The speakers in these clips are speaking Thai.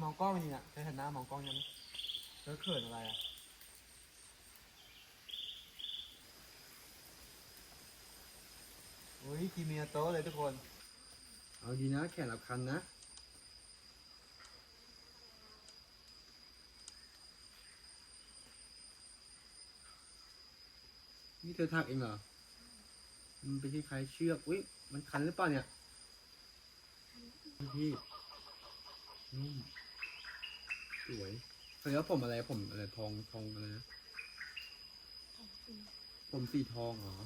มองกล้องนี่น่ะใช้หันหน้ามองกล้องยังแล้วเขินอะไรอะอุ้ยกีเมียโตะเลยทุกคน เอาดีนะแขนรับคันนะ นี่เธอถักเองเหรอ มันเป็นที่คล้ายๆเชือก อุ้ย มันคันหรือเปล่าเนี่ย พี่นุ่ม สวยเฮ้ยแล้วผมอะไรผมอะไรทองทองอะไรนะผมสีทองเหรอ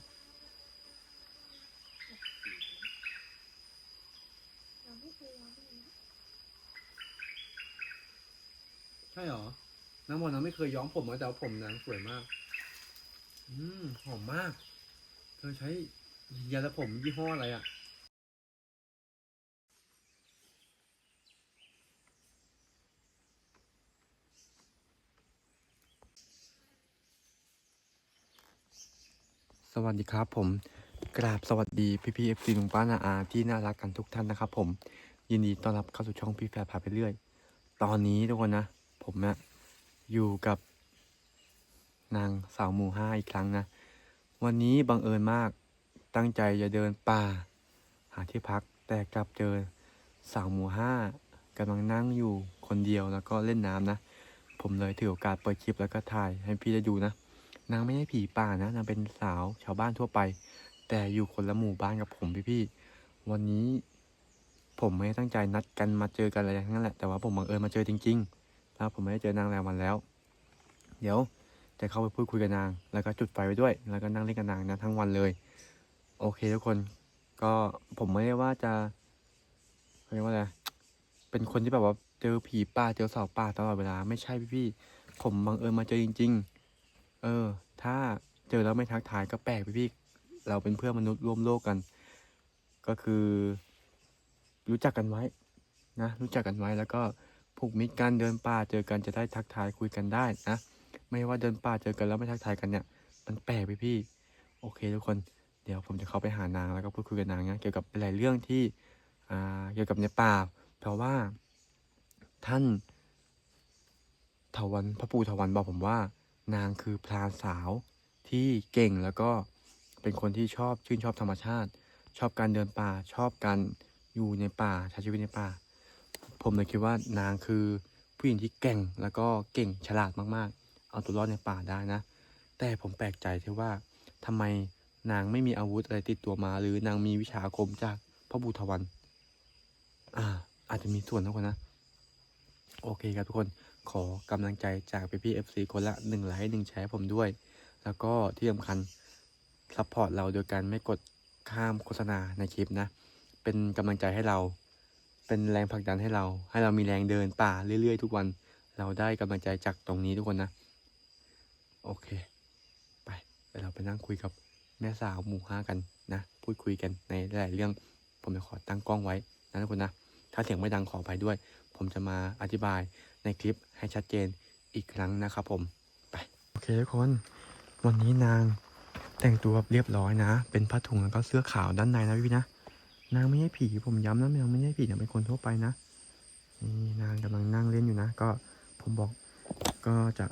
เราไม่เคยร้องเพลงใช่เหรอน้ำมันต์นางไม่เคยย้อมผมนะแต่ว่าผมนางสวยมาก อืมหอมมาก เธอใช้ยาละผมยี่ห้ออะไรอะ่ะ สวัสดีครับผมกราบสวัสดีพี่พี่เอฟซีลุงป้านาอาที่น่ารักกันทุกท่านนะครับผมยินดีต้อนรับเข้าสู่ช่องพี่แฟร์พาไปเรื่อย ตอนนี้ทุกคนนะ ผมนะอยู่กับ นางสาวหมู่ห้าอีกครั้งนะ วันนี้บังเอิญมากตั้งใจจะเดินป่า หาที่พักแต่กลับเจอสาวหมู่ห้ากำลังนั่งอยู่คนเดียวแล้วก็เล่นน้ำนะ ผมเลยถือโอกาสเปิดคลิปแล้วก็ถ่ายให้พี่ได้ดูนะ นางไม่ใช่ผีป่านะ นางเป็นสาวชาวบ้านทั่วไป แต่อยู่คนละหมู่บ้านกับผมพี่ๆ วันนี้ผมไม่ได้ตั้งใจนัดกันมาเจอกันอะไรทั้งนั้นแหละ แต่ว่าผมบังเอิญมาเจอจริงๆ แล้วผมไม่ได้เจอนางแล้ววันแล้ว เดี๋ยวจะเข้าไปพูดคุยกับนาง แล้วก็จุดไฟไว้ด้วย แล้วก็นั่งเล่นกับนางนะทั้งวันเลย โอเคทุกคน ก็ผมไม่ได้ว่าจะเขาเรียกว่าอะไร เป็นคนที่แบบว่าเจอผีป่าเจอสาวป่าตลอดเวลา ไม่ใช่พี่ๆ ผมบังเอิญมาเจอจริง ๆ เออ ถ้าเจอแล้วไม่ทักทายก็แปลกพี่ๆเราเป็นเพื่อนมนุษย์ร่วมโลกกัน ก็คือ รู้จักกันไว้ นะ รู้จักกันไว้แล้วก็ผูกมิตรกันเดินป่าเจอกันจะได้ทักทายคุยกันได้นะไม่ว่าเดินป่าเจอกันแล้วไม่ทักทายกันเนี่ยมันแปลกพี่พี่โอเคทุกคนเดี๋ยวผมจะเข้าไปหานางแล้วก็พูดคุยกับนางนะเกี่ยวกับหลายเรื่องที่อ่าเกี่ยวกับในป่า เพราะว่าท่านถาวันพระปู่ถาวันบอกผมว่า นางคือพรานสาวที่เก่งแล้วก็เป็นคนที่ชอบชื่นชอบธรรมชาติ ชอบการเดินป่าชอบการอยู่ในป่าใช้ชีวิตในป่า ผมเลยคิดว่านางคือผู้หญิงที่เก่งแล้วก็เก่งฉลาดมากๆ เอาตัวรอดในป่าได้นะ แต่ผมแปลกใจที่ว่าทำไมนางไม่มีอาวุธอะไรติดตัวมา หรือนางมีวิชาคมจากพระบูทวัน อ่า อาจจะมีส่วนนะคนนะ โอเคครับทุกคน ขอกำลังใจจากพี่พี่เอฟซีคนละหนึ่งไลค์หนึ่งแชร์ผมด้วย แล้วก็ที่สำคัญซัพพอร์ตเราโดยการไม่กดข้ามโฆษณาในคลิปนะ เป็นกำลังใจให้เรา เป็นแรงผลักดันให้เรา ให้เรามีแรงเดินป่าเรื่อยๆ ทุกวัน เราได้กำลังใจจากตรงนี้ทุกคนนะ โอเค ไปเดี๋ยวเราไปนั่งคุยกับแม่สาวหมู่ห้ากันนะ พูดคุยกันในหลายๆเรื่อง ผมจะขอตั้งกล้องไว้นะทุกคนนะ ถ้าเสียงไม่ดังขอไปด้วย ผมจะมาอธิบายในคลิปให้ชัดเจนอีกครั้งนะครับผมไปโอเคทุกคนวันนี้นางแต่งตัวเรียบร้อยนะ เป็นผ้าถุงแล้วก็เสื้อขาวด้านในนะพี่นะนางไม่ใช่ผีผมย้ำนะนางไม่ใช่ผีนางเป็นคนทั่วไปนะนี่นางกำลังนั่งเล่นอยู่นะ ก็ผมบอกก็จะ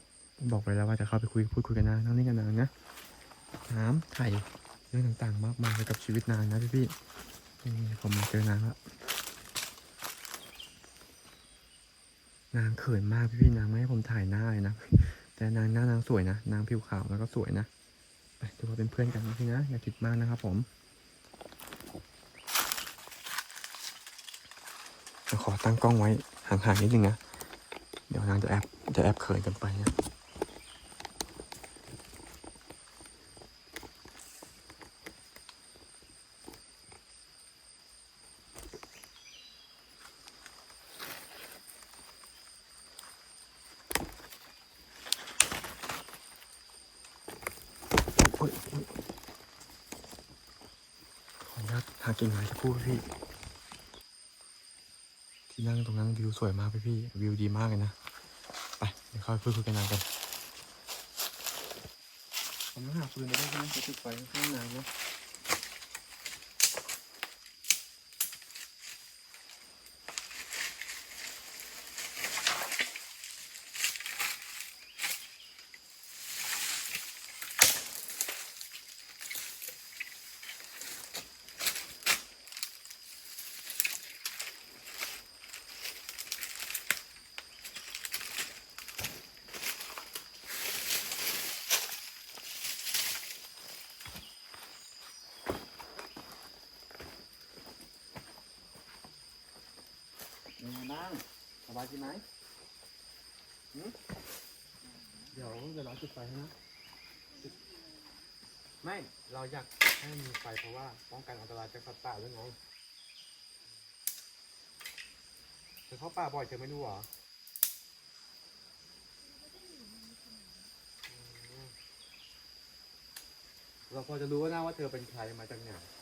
บอกไปแล้วว่าจะเข้าไปคุยพูดคุยกันนะนั่งเล่นกันนางนะถามไถ่เรื่องต่างๆ มากมายเกี่ยวกับชีวิตนางนะพี่พี่นี่ผมมาเจอนางแล้ว นางเขินมากพี่พี่ๆนางไม่ให้ผมถ่ายหน้าเลยนะ แต่นางหน้านางสวยนะ นางผิวขาวแล้วก็สวยนะไปถือว่าเป็นเพื่อนกันนะพี่นะ อย่าคิดมากนะครับผมขอตั้งกล้องไว้ห่างๆนิดนึงนะ เดี๋ยวนางจะแอบจะแอบเขินกันไปนะ โอ๊ยโอ๊ยขออนุญาตหา คู่พี่ ที่นั่งตรงนั้นวิวสวยมากพี่พี่วิวดีมากเลยนะ ไปเดี๋ยวเข้าไปพูดคุยกันนานกันผมต้องหาฟืนไปด้วยใช่ไหมจะติดไฟข้างในเนาะายดีไหมหืมเดี๋ยวเดี๋ยวเราจุดไฟให้นะจุดไม่ เราอยากให้มีไฟเพราะว่าป้องกันอันตรายจากสัตว์ป่าด้วยไงเธอเข้าป่าบ่อยเธอไม่รู้เหรออืมเราพอจะรู้ว่านะว่าเธอเป็นใครมาจากไหน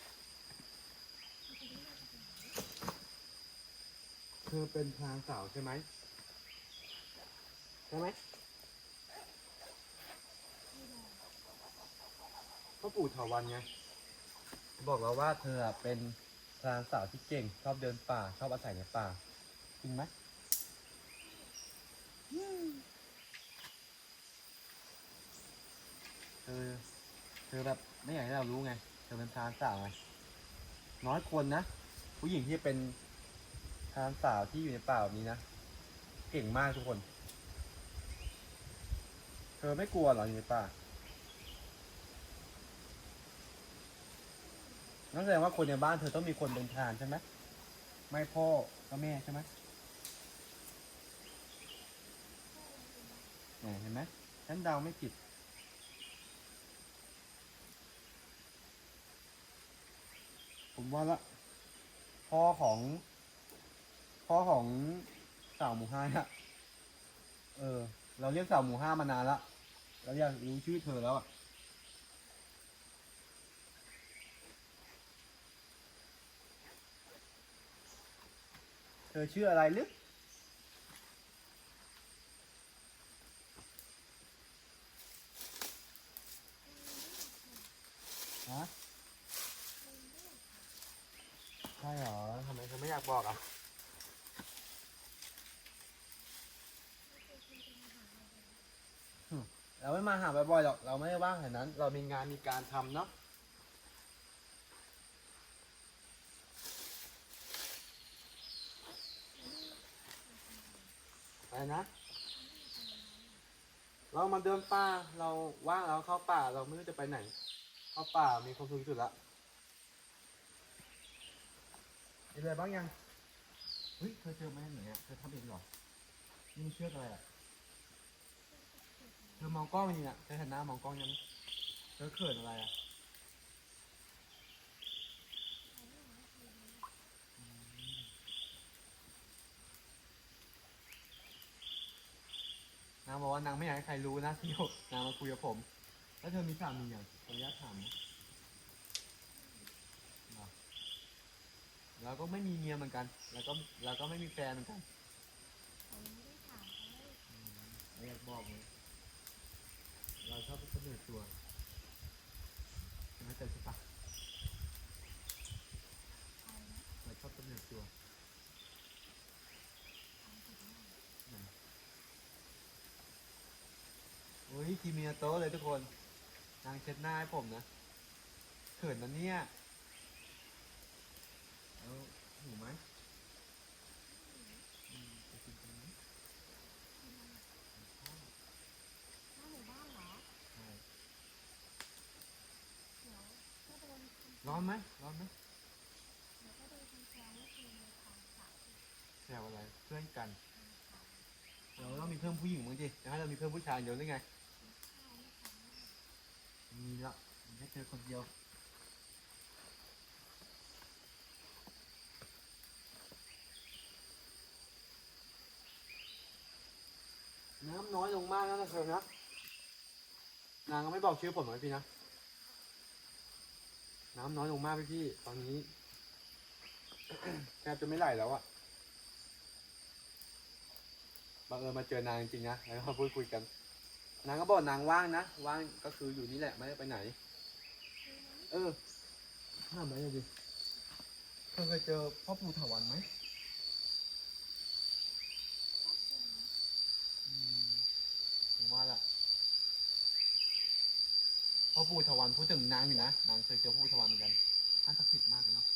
เธอเป็นพรางสาวใช่ไหมใช่ไหมพ่อปู่เถาวันไงบอกเราว่าเธอเป็นพรางสาวที่เก่ง ชอบเดินป่า ชอบอาศัยในป่า จริงไหมเธอเธอแบบไม่อยากให้เรารู้ไง เธอเป็นพรานสาวไง น้อยคนนะ ผู้หญิงที่เป็น พรานสาวที่อยู่ในป่าแบบนี้นะ เก่งมากทุกคน เธอไม่กลัวหรออยู่ในป่านั่นแสดงว่าคนในบ้านเธอต้องมีคนเป็นพรานใช่ไหมไม่พ่อก็แม่ใช่ไหมเนี่ยเห็นไหมฉันเดาไม่ผิดผมว่าละพ่อของ พ่อของสาวหมู่ห้าเออ เราเรียกสาวหมู่ห้ามานานละเราอยากรู้ชื่อเธอแล้วอะเธอชื่ออะไรลึกฮะใช่เหรอทำไมเธอไม่อยากบอกอะ เราไม่มาหาบ่อยๆหรอก เราไม่ได้ว่างขนาดนั้น เรามีงานมีการทำเนาะอะไรนะ เรามาเดินป่า เราว่างเราเข้าป่า เราไม่รู้จะไปไหน เข้าป่ามีความสุขที่สุดละมีอะไรบ้างยัง เฮ้ยเธอเจอไหมไหนอะเธอทำเองเหรอนี่เชือกอะไรอะ เธอมองกล้องนี่นะเธอหันหน้ามองกล้องยังเธอเขินอะไรอะนางบอกว่านางไม่อยากให้ใครรู้นะที่นางมาคุยกับผม แล้วเธอมีสามีอย่างขออนุญาตถามนะเหรอเราก็ไม่มีเมียเหมือนกัน แล้วก็เราก็ไม่มีแฟนเหมือนกัน ผมไม่ได้ถามเขาเลยอืมไม่อยากบอกเลยเราชอบเสนอตัวใช่ไหมแต่ใช่ปะใครนะเราชอบเสนอตัวโอ้ยทีเมียโตเลยทุกคน นางเช็ดหน้าให้ผมนะเขินนะเนี่ย แล้วหิวไหมอืมไปกินตรงนี้ หน้าหมู่บ้านเหรอ ใช่ เดี๋ยวก็โดนคำ ร้อนไหมร้อนไหมเดี๋ยวก็โดนคำแซวว่าคือในทางสาวแซวอะไรเพื่อนกันทางสาวเราต้องมีเพิ่มผู้หญิงมั้งดิจะให้เรามีเพิ่มผู้ชายเดียวได้ไงข้าวไม่ทำได้มีละมีแค่เธอคนเดียวน้ำน้อยลงมากแล้วนะเธอนะ นางก็ไม่บอกชื่อผมเลยพี่นะ น้ำน้อยลงมากพี่พี่ตอนนี้ แทบจะไม่ไหลแล้วอะบังเอิญมาเจอนางจริงๆนะแล้วมาพูดคุยกัน นางก็บอกนางว่างนะว่างก็คืออยู่นี่แหละไม่ได้ไปไหน เออห้ามอะไรหน่อยดิเธอเคยเจอพ่อปู่ถาวรไหม ปู่ทวันพูดถึงนางอยู่นะนางเคยเจอปู่ทวันเหมือนกันท่านศักดิ์สิทธิ์มากเลยเนาะ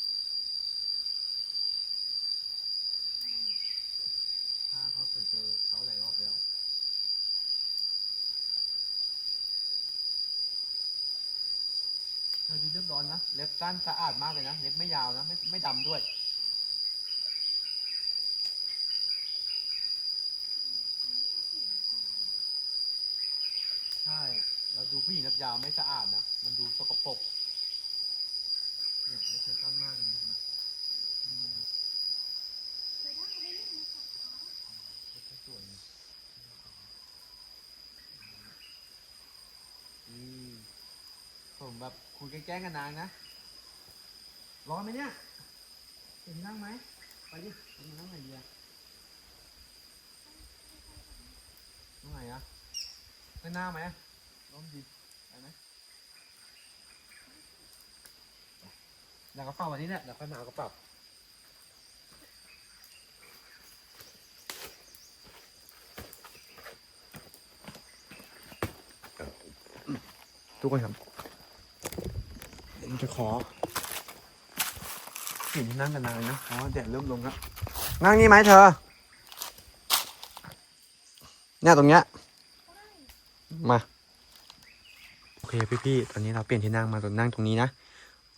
ถ้าเขาเคยเจอเขาหลายรอบแล้วเธอดูเรียบร้อยนะเล็บสั้นสะอาดมากเลยนะเล็บไม่ยาวนะไม่ไม่ดำด้วยใช่ เราดูผู้หญิงนับยาวไม่สะอาดนะ มันดูสกปรกเนี่ยไม่เคยตั้งมากเลยนะอืมเคยได้ไม่ได้มาจับเขาไม่ค่อยสวยนะอืมผมแบบคุยแกล้งๆกันนานนะ ร้อนไหมเนี่ยเห็นนั่งไหม ไปดิมานั่งไหนดีอะนั่งไหนอะนั่งหน้าไหม ร้อนดีไปไหมเดี๋ยวกระเป๋าวันนี้แหละเดี๋ยวค่อยมาเอากระเป๋าทุกคนครับผมจะขอเห็นนั่งกันนานนะเพราะว่าแดดเริ่มลงแล้วนั่งนี่ไหมเธอ เนี่ยตรงเนี้ยมาโอเค พี่ๆ ตอนนี้เราเปลี่ยนที่นั่งมาตรงนั่งตรงนี้นะ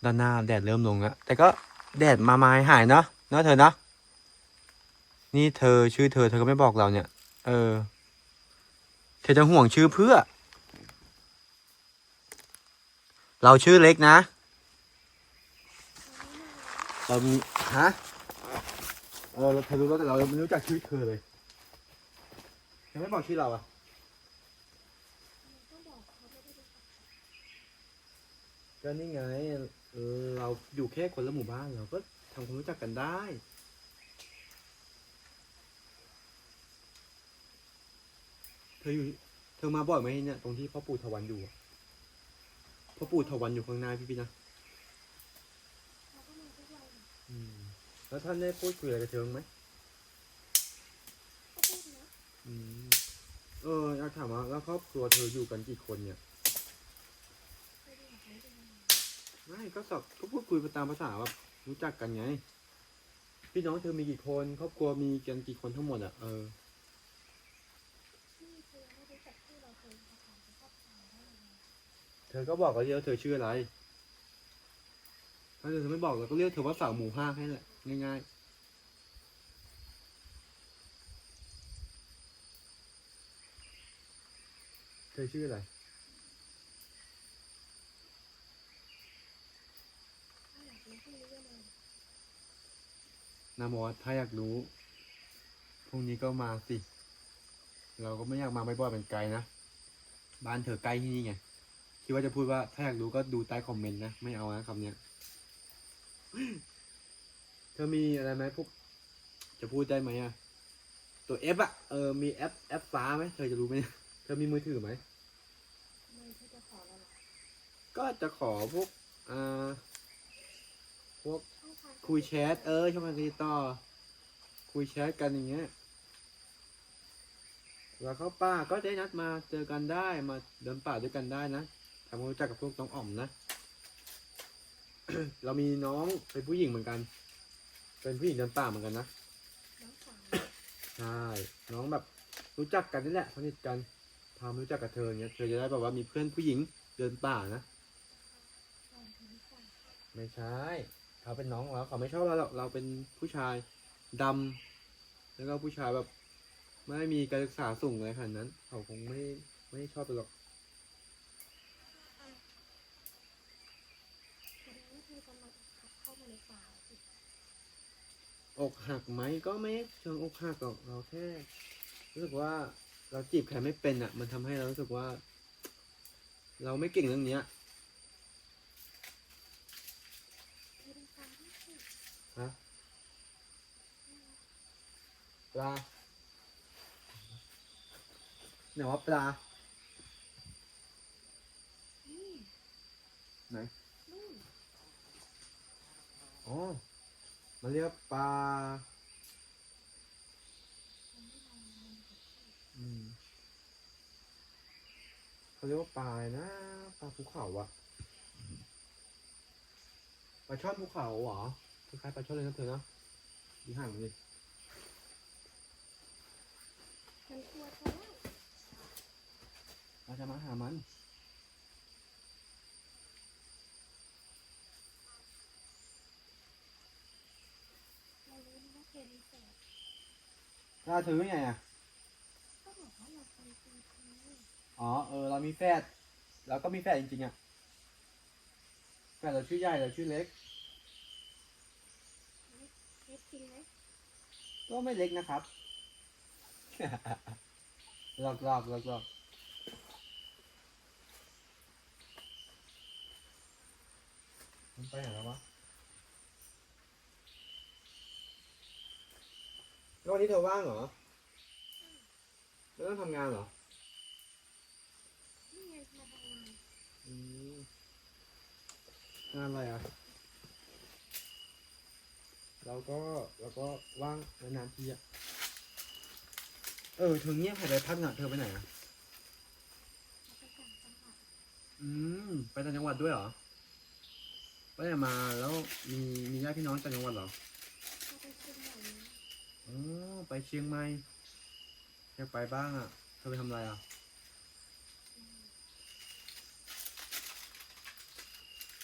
ด้านหน้าแดดเริ่มลงแล้ว แต่ก็แดดมาไม้หายเนาะ เนาะเธอเนาะ นี่เธอชื่อเธอเธอก็ไม่บอกเราเนี่ย เออ เธอจะห่วงชื่อเพื่อ เราชื่อเล็กนะ เรามีฮะ เออเราเธอรู้แล้วแต่เราไม่รู้จักชื่อเธอเลยเธอไม่บอกชื่อเราอะ ต้องบอกเขาไม่ได้รู้จัก ก็นี่ไงเออเราอยู่แค่คนละหมู่บ้านเราก็ทำความรู้จักกันได้ เธออยู่ เธอมาบ่อยไหมเนี่ย ตรงที่พ่อปู่ทวันอยู่อะพ่อปู่ทวันอยู่ข้างหน้าพี่พี่ๆนะเขาก็มาทุกวันอืม แล้วท่านได้พูดคุยอะไรกับเธอบ้างไหม ก็พูดนะอืม เอออยากถามว่าแล้วครอบครัวเธออยู่กันกี่คนเนี่ย เคยได้อยากรู้จังเลย ไม่ก็สอบก็พูดคุยไปตามภาษาแบบรู้จักกันไง พี่น้องเธอมีกี่คน ครอบครัวมีกันกี่คนทั้งหมดอะเออเธอก็บอกกเราเรียกว่าเธอชื่ออะไร ถ้าเธอไม่บอกเราก็เรียกเธอว่าสาวหมู่ห้าแค่นั้นแหละง่ายๆ เธอชื่ออะไร ถ้าอยากรู้พรุ่งนี้ก็เลย นามอสถ้าอยากรู้พรุ่งนี้ก็มาสิ เราก็ไม่อยากมาบ่อยๆเป็นไกลนะ บ้านเธอใกล้ที่นี่ไง คิดว่าจะพูดว่าถ้าอยากรู้ก็ดูใต้คอมเมนต์นะ ไม่เอานะคำเนี้ย เธอมีอะไรไหมพวก จะพูดได้ไหมอะตัว F อะเออ มีแอปแอปฟ้าไหมเธอจะรู้ไหมเนี่ยเธอมีมือถือไหมไม่เธอจะขอเราหรอก็จะขอพวกอ่าพวกช่องทาง คุยแชท เออช่องทางติดต่อ คุยแชทกันอย่างเงี้ยแล้วเขาป้าก็ได้นัดมาเจอกันได้มาเดินป่าด้วยกันได้นะทำความรู้จักกับพวกน้องอ่อมนะ เรามีน้องเป็นผู้หญิงเหมือนกัน เป็นผู้หญิงเดินป่าเหมือนกันนะใช่น้องแบบรู้จักกันนี่แหละสนิทกันพามารู้จักกับเธอเงี้ยเธอจะได้แบบว่ามีเพื่อนผู้หญิงเดินป่านะ ไม่ใช่ เขาเป็นน้องเราเขาไม่ชอบเราหรอกเราเป็นผู้ชายดำแล้วก็ผู้ชายแบบไม่มีการศึกษาสูงอะไรขนาดนั้น เขาคงไม่ไม่ชอบเราหรอกอกหักไหมก็ไม่เชิงอกหักหรอกเราแค่รู้สึกว่าเราจีบใครไม่เป็นอะ มันทำให้เรารู้สึกว่า เราไม่เก่งเรื่องเนี้ย เธอเป็นการที่สุด ฮะปลาไหนว่าปลานี่ไหนนู่นอ๋อมันเรียกปลามันไม่ลองมันกับชื่ออืมเขาเรียกว่าปลาอะไรนะปลาภูเขาอะปลาช่อนภูเขาเหรอ คล้ายๆปลาช่อนเลยนะเธอเนาะดีห่างมันดิมันกลัวเธอแล้วเราจะมาหามันเรารู้ว่าเธอมีแฟนถ้าเธอไม่ไงอะก็บอกว่าเราไปเจอเธออ๋อ เออ เรามีแฝดเราก็มีแฝดจริงๆอะแฝดเราชื่อใหญ่เราชื่อเล็ก เล็กจริงไหม ก็ไม่เล็กนะครับหลอกหลอกหลอกหลอกมันไปไหนแล้ววะแล้ววันนี้เธอว่างเหรอไม่ต้องทำงานเหรอนี่ไงมาทำงานอืมงานอะไรอะ เราก็เราก็ว่างนานๆทีอะเออเธอเงียบหายไปพักหน่ะเธอไปไหนอะมาไปต่างจังหวัดอืมไปต่างจังหวัดด้วยเหรอไปไหนมาแล้วมีมีญาติพี่น้องต่างจังหวัดเหรอมาไปเชียงใหม่นะอ๋อไปเชียงใหม่อยากไปบ้างอะเธอไปทำอะไรอะ อืม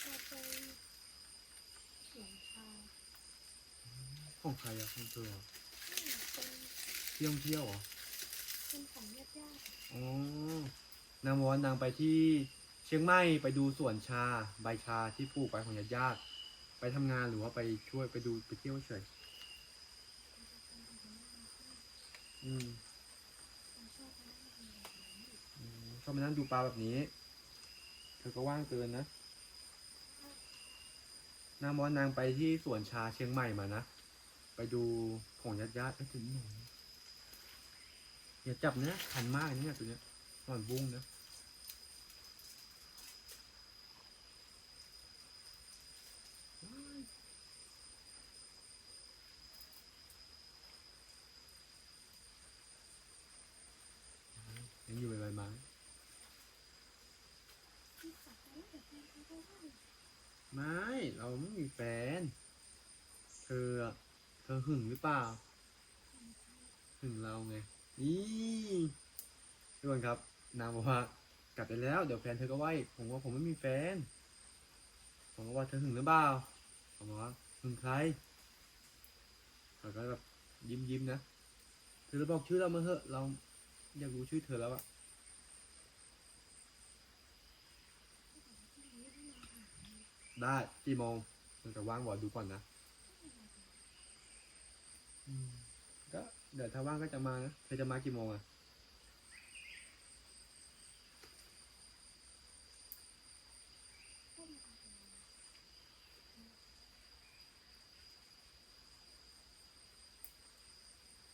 มาไปสวนชา ของใครอะของเธอเหรอเที่ยวเที่ยวเหรอเป็นของญาติญาติอ๋อนางบอกว่านางไปที่เชียงใหม่ไปดูสวนชาใบชาที่ปลูกไปของญาติญาติไปทำงานหรือว่าไปช่วยไปดูไปเที่ยวเฉยอืมชอบไปนั่งทำแบบนี้อืมานั่งดูปลาแบบนี้ เธอก็ว่างเกินนะ นางบอกนางไปที่สวนชาเชียงใหม่มานะ ไปดูของญาติญาติๆไปถึงหนูอย่าจับนะคันมากเนี่ยตัวเนี้ยนอนบุ้งนะยังอยู่ใบไม้ไม่ เราไม่มีแฟน เธออะ เธอหึงหรือเปล่า หึงเราไงนี่ทุกคนครับ นางบอกว่ากลับไปแล้ว เดี๋ยวแฟนเธอก็ว่าอีกผมว่าผมไม่มีแฟน ผมก็ว่าเธอหึงหรือเปล่าผมบอกว่าหึงใครเขาก็แบบยิ้มยิ้มๆนะ เธอจะบอกชื่อเรามาเถอะ เราอยากรู้ชื่อเธอแล้วอะได้กี่โมงเราจะว่างบอกดูก่อนนะ ก็เดี๋ยวถ้าว่างก็จะมานะเธอจะมากี่โมงอะ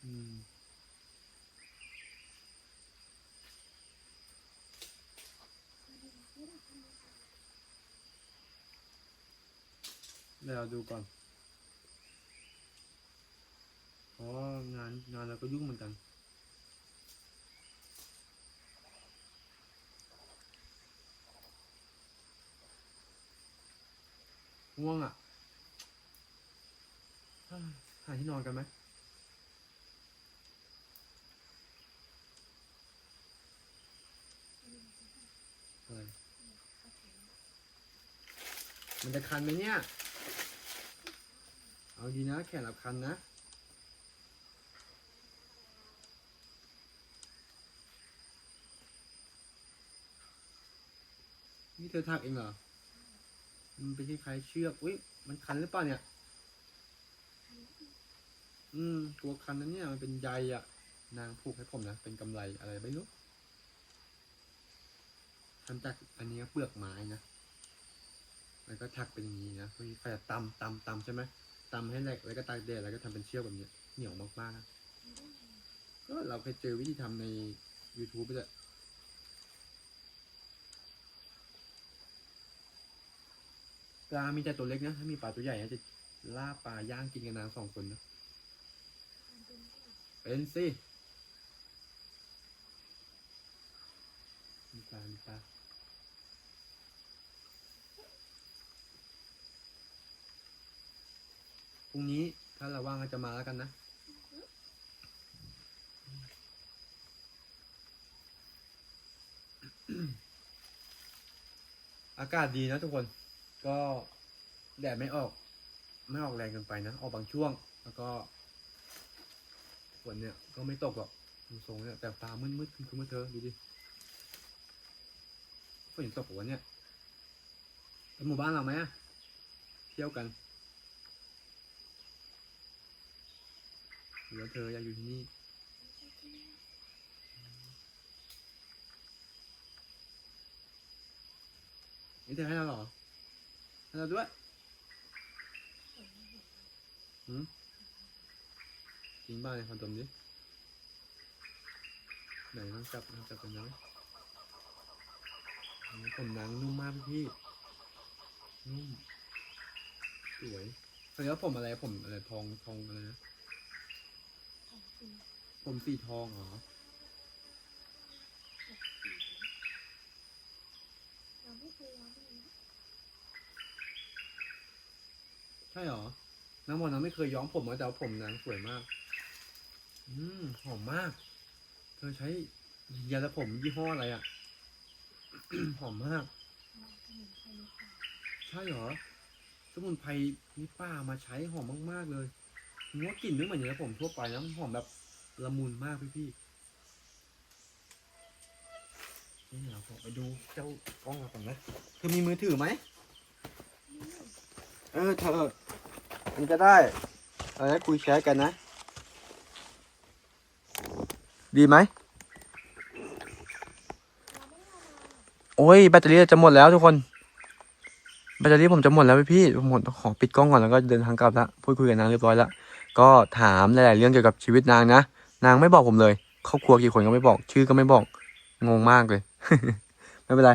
อืมเดี๋ยวเราดูก่อนเพราะว่า งานงานเราก็ยุ่งเหมือนกัน ง่วงอะ หาที่นอนกันไหมอะไรมันจะคันไหมเนี่ย เอาดีนะแขนรับคันนะ เธอทักเองเหรอ มันเป็นคล้ายๆเชือก อุ้ยมันคันหรือเปล่าเนี่ย อืม ตัวคันนั้นเนี่ย มันเป็นใยอะนางผูกให้ผมนะ เป็นกำไรอะไรไม่รู้ทำจากอันนี้เปลือกไม้นะ แล้วก็ถักเป็นอย่างนี้นะมีไฟตำตำตำใช่ไหมตำให้แหลกแล้วก็ตากแดดแล้วก็ทำเป็นเชือกแบบนี้ เหนียวมากๆนะ ก็เราเคยเจอวิธีทำใน YouTube ไปเลย ปลา มีแต่ตัวเล็กนะ ถ้ามีปลาตัวใหญ่นะจะล่าปลาย่างกินกันนานสองคนนะ เป็นสิ มีปลา มีปลา พรุ่งนี้ถ้าเราว่างก็จะมาแล้วกันนะ อากาศดีนะทุกคน ก็แดดไม่ออกไม่ออกแรงเกินไปนะออกบางช่วง แล้วก็ฝนเนี่ยก็ไม่ตกหรอกทรงเนี่ยแต่ฟ้ามืดๆคือเมื่อเธอดูดิฝนตกปะวเนี่ยไปหมู่บ้านเราไหมอะเที่ยวกันหรือเธออยากอยู่ที่นี่นี่เธอให้เราหรอ ให้เราด้วยหืมจริงบ้าเลยคอนดมดิไหนลองจับลองจับกันนะอืมผมหนังนุ่มมากพี่พี่นุ่มสวยแสดงว่าผมอะไรผมอะไรทองทองอะไรนะ ผมสีทองเหรอ เราไม่เคยย้อมเลยนะ ใช่หรอ น้ำมันน้ำไม่เคยย้อมผมเลยแต่ว่าผมนางสวยมาก อืมหอมมาก เธอใช้ยาสระผมยี่ห้ออะไรอะ หอมมาก ใช่หรอ สมุนไพรนี่ป้ามาใช้หอมมากๆเลยผมว่ากลิ่นไม่เหมือนยาสระผมทั่วไปนะมันหอมแบบละมุนมากพี่พี่ๆนี่เราขอไปดูเจ้ากล้องเราก่อนนะเธอมีมือถือไหม เออเธอ มันก็ได้เราได้คุยแชทกันนะ ดีไหม โอ้ยแบตเตอรี่จะหมดแล้วทุกคน แบตเตอรี่ผมจะหมดแล้วพี่พี่ผมหมดขอปิดกล้องก่อนแล้วก็เดินทางกลับละพูดคุยกับนางเรียบร้อยล้วก็ถามหลายๆเรื่องเกี่ยวกับชีวิตนางนะ นางไม่บอกผมเลย ครอบครัวกี่คนก็ไม่บอก ชื่อก็ไม่บอก งงมากเลย ไม่เป็นไร